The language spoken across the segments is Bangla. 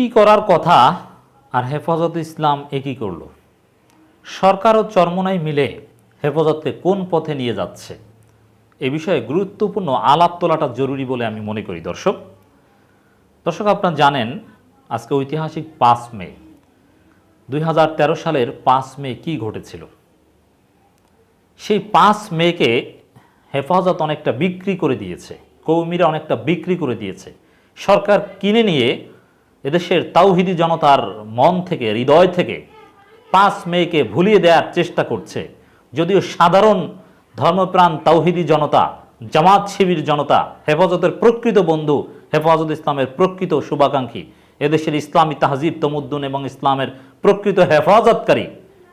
কি করার কথা আর হেফাজত ইসলাম একই করল? সরকার ও চরমনাই মিলে হেফাজতকে কোন পথে নিয়ে যাচ্ছে? এ বিষয়ে গুরুত্বপূর্ণ আলাপ তোলাটা জরুরি বলে আমি মনে করি, দর্শক। দর্শক, আপনারা জানেন, আজকে ঐতিহাসিক পাঁচ মে। দুই হাজার তেরো সালের পাঁচ মে কি ঘটেছিল? সেই পাঁচ মেকে হেফাজত অনেকটা বিক্রি করে দিয়েছে, কৌমিরা অনেকটা বিক্রি করে দিয়েছে। সরকার কিনে নিয়ে এদেশের তাওহিদি জনতার মন থেকে, হৃদয় থেকে পাঁচ মেয়েকে ভুলিয়ে দেওয়ার চেষ্টা করছে। যদিও সাধারণ ধর্মপ্রাণ তাওহিদি জনতা, জামাত শিবির জনতা, হেফাজতের প্রকৃত বন্ধু, হেফাজত ইসলামের প্রকৃত শুভাকাঙ্ক্ষী, এদেশের ইসলামী তাহজিব তমুদ্দুন এবং ইসলামের প্রকৃত হেফাজতকারী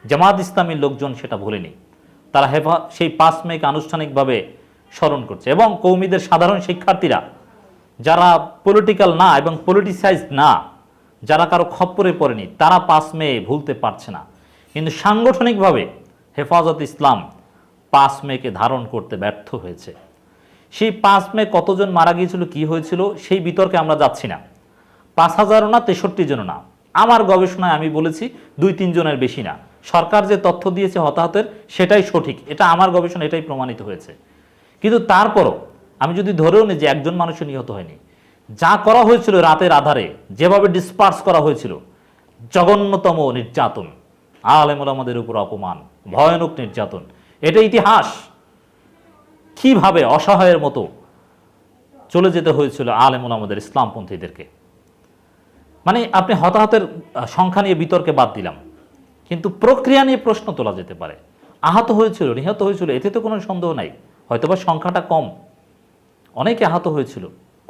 জামাত ইসলামীর লোকজন সেটা ভুলেনি। তারা হেফা, সেই পাঁচ মেয়েকে আনুষ্ঠানিকভাবে স্মরণ করছে এবং কৌমিদের সাধারণ শিক্ষার্থীরা যারা পলিটিক্যাল না এবং পলিটিসাইজ না, যারা কারও খপ্পরে পড়েনি, তারা পাঁচ মে ভুলতে পারছে না। কিন্তু সাংগঠনিকভাবে হেফাজত ইসলাম পাঁচ মেকে ধারণ করতে ব্যর্থ হয়েছে। সেই পাঁচ মে কতজন মারা গিয়েছিল, কি হয়েছিল, সেই বিতর্কে আমরা যাচ্ছি না। পাঁচ হাজারও না, তেষট্টি জনও না। আমার গবেষণায় আমি বলেছি, দুই তিনজনের বেশি না। সরকার যে তথ্য দিয়েছে হতাহতের, সেটাই সঠিক। এটা আমার গবেষণা, এটাই প্রমাণিত হয়েছে। কিন্তু তারপরও আমি যদি ধরেও নিই যে একজন মানুষও নিহত হয়নি, যা করা হয়েছিল রাতের আধারে, যেভাবে ডিসপার্স করা হয়েছিল, জঘন্যতম নির্যাতন, আলেমুল আমাদের উপর অপমান, ভয়ানক নির্যাতন, এটা ইতিহাস। কীভাবে অসহায়ের মতো চলে যেতে হয়েছিল আলেমুল আমাদের ইসলামপন্থীদেরকে? মানে আপনি হতাহতের সংখ্যা নিয়ে বিতর্কে বাদ দিলাম, কিন্তু প্রক্রিয়া নিয়ে প্রশ্ন তোলা যেতে পারে। আহত হয়েছিল, নিহত হয়েছিল, এতে তো কোনো সন্দেহ নাই। হয়তোবা সংখ্যাটা কম। অনেকে আহত হয়েছিল,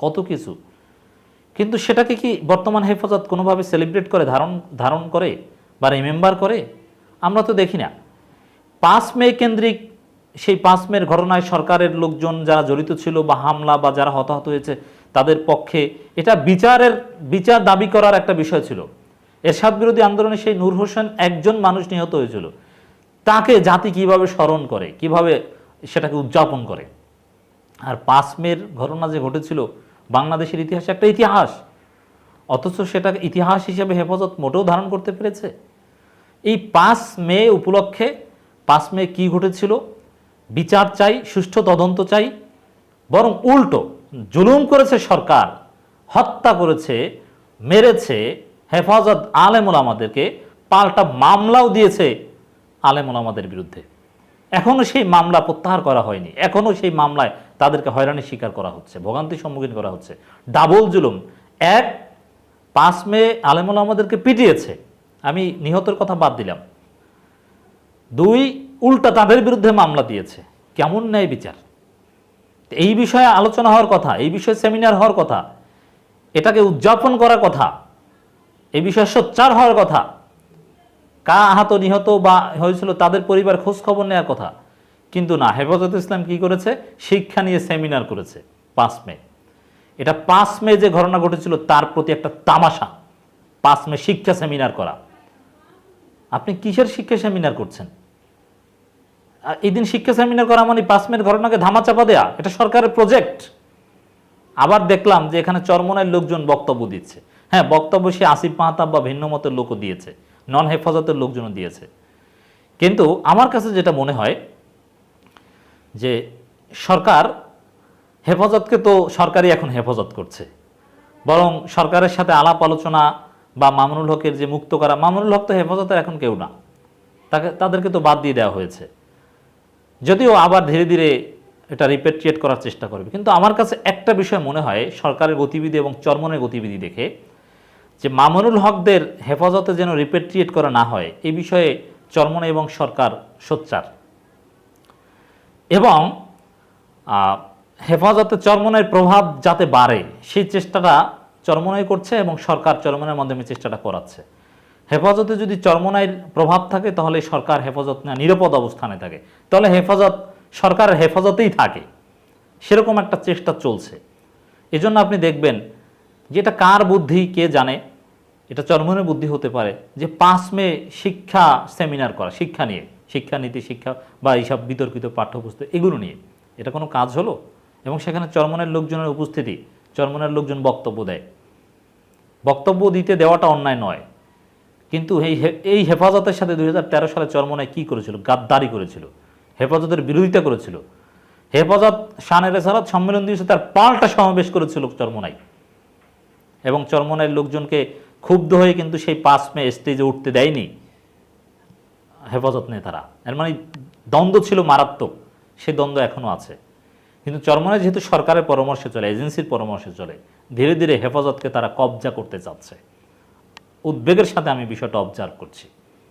কত কিছু। কিন্তু সেটাকে কি বর্তমান হেফাজত কোনোভাবে সেলিব্রেট করে, ধারণ ধারণ করে বা রিমেম্বার করে? আমরা তো দেখি না। পাঁচ মে কেন্দ্রিক সেই পাঁচ মের ঘটনায় সরকারের লোকজন যারা জড়িত ছিল বা হামলা বা যারা হতাহত হয়েছে, তাদের পক্ষে এটা বিচারের, বিচার দাবি করার একটা বিষয় ছিল। এরশাদ বিরোধী আন্দোলনে সেই নূর হোসেন একজন মানুষ নিহত হয়েছিল। তাকে জাতি কীভাবে স্মরণ করে, কীভাবে সেটাকে উদযাপন করে? আর পাঁচ মের ঘটনা যে ঘটেছিল, বাংলাদেশের ইতিহাসে একটা ইতিহাস। অথচ সেটাকে ইতিহাস হিসেবে হেফাজত মোটেও ধারণ করতে পেরেছে। এই পাঁচ মে উপলক্ষে পাঁচ মে কি ঘটেছিল? বিচার চাই, সুষ্ঠু তদন্ত চাই, বরং উল্টো, জুলুম করেছে সরকার, হত্যা করেছে, মেরেছে, হেফাজত আলেমুল আমাদেরকে, পাল্টা মামলাও দিয়েছে আলেমুল আমাদের বিরুদ্ধে। এখনও সেই মামলা প্রত্যাহার করা হয়নি। এখনও সেই মামলায় তাদেরকে হয়রানির শিকার করা হচ্ছে ভোগান্তির সম্মুখীন করা হচ্ছে। ডাবল জুলুম। এক, পাঁচ মে আলেমুল আমাদেরকে পিটিয়েছে। আমি নিহতের কথা বাদ দিলাম। দুই, উল্টা তাদের বিরুদ্ধে মামলা দিয়েছে। কেমন ন্যায় বিচার? এই বিষয়ে আলোচনা হওয়ার কথা, এই বিষয়ে সেমিনার হওয়ার কথা, এটাকে উদযাপন করার কথা, এই বিষয়ে সোচ্চার হওয়ার কথা কা আহত, নিহত বা হয়েছিল তাদের পরিবার খোঁজ খবর নেওয়ার কথা। কিন্তু না, হেফাজত ইসলাম কি করেছে? শিক্ষা নিয়ে সেমিনার করেছে পাঁচ মে। এটা পাঁচ মে যে ঘটনা ঘটেছিল, তার প্রতি একটা তামাশা। পাঁচ মে শিক্ষা সেমিনার করা। আপনি কিসের শিক্ষা সেমিনার করছেন? এই দিন শিক্ষা সেমিনার করা মানে পাঁচ মের ঘটনাকে ধামাচাপা দেয়া। এটা সরকারের প্রজেক্ট। আবার দেখলাম যে এখানে চরমনের লোকজন বক্তব্য দিচ্ছে। হ্যাঁ বক্তব্য সে আসিফ মাহতাব বা ভিন্ন মতের লোকও দিয়েছে। নন হেফাজতের লোকজনও দিয়েছে। কিন্তু আমার কাছে যেটা মনে হয় যে সরকার হেফাজতকে তো সরকারই এখন হেফাজত করছে। বরং সরকারের সাথে আলাপ আলোচনা বা মামুনুল হকের যে মুক্ত করা, মামুনুল হক তো হেফাজতের এখন কেউ না। তাকে, তাদেরকে তো বাদ দিয়ে দেওয়া হয়েছে। যদিও আবার ধীরে ধীরে এটা রিপেট্রিয়েট করার চেষ্টা করবে। কিন্তু আমার কাছে একটা বিষয় মনে হয়, সরকারের গতিবিধি এবং চরমনের গতিবিধি দেখে যে মামুনুল হকদের হেফাজতে যেন রিপেট্রিয়েট করা না হয়, এ বিষয়ে চরমনে এবং সরকার সোচ্চার। এবং হেফাজতে চরমনের প্রভাব যাতে বাড়ে, সেই চেষ্টাটা চরমনাই করছে এবং সরকার চরমনের মাধ্যমে চেষ্টাটা করাচ্ছে। হেফাজতে যদি চরমনাইয়ের প্রভাব থাকে, তাহলে সরকার হেফাজত না, নিরাপদ অবস্থানে থাকে। তাহলে হেফাজত সরকারের হেফাজতেই থাকে। সেরকম একটা চেষ্টা চলছে। এজন্য আপনি দেখবেন, যেটা কার বুদ্ধি, কে জানে? এটা চরমনের বুদ্ধি হতে পারে যে পাঁচ মে শিক্ষা সেমিনার করা, শিক্ষা নিয়ে শিক্ষানীতি শিক্ষা বা এইসব বিতর্কিত পাঠ্যপুস্তক, এগুলো নিয়ে। এটা কোনো কাজ হলো? এবং সেখানে চরমনের লোকজনের উপস্থিতি চরমনের লোকজন বক্তব্য দেয়। বক্তব্য দিতে দেওয়াটা অন্যায় নয়। কিন্তু এই এই হেফাজতের সাথে দু হাজার তেরো সালে চরমনায় কী করেছিল? গাদ্দারি করেছিল। হেফাজতের বিরোধিতা করেছিল। হেফাজত শানের রেসারত সম্মেলন দিয়েছে তার পাল্টা সমাবেশ করেছিল চরমনাই এবং চরমনাইয়ের লোকজনকে ক্ষুব্ধ হয়ে কিন্তু সেই পাঁচ মে স্টেজে উঠতে দেয়নি হেফাজত নেতারা। এর মানে দ্বন্দ্ব ছিল মারাত্মক সেই দ্বন্দ্ব এখনও আছে। কিন্তু চরমনে যেহেতু সরকারের পরামর্শে চলে, এজেন্সির পরামর্শে চলে, ধীরে ধীরে হেফাজতকে তারা কবজা করতে চাচ্ছে। উদ্বেগের সাথে আমি বিষয়টা অবজার্ভ করছি।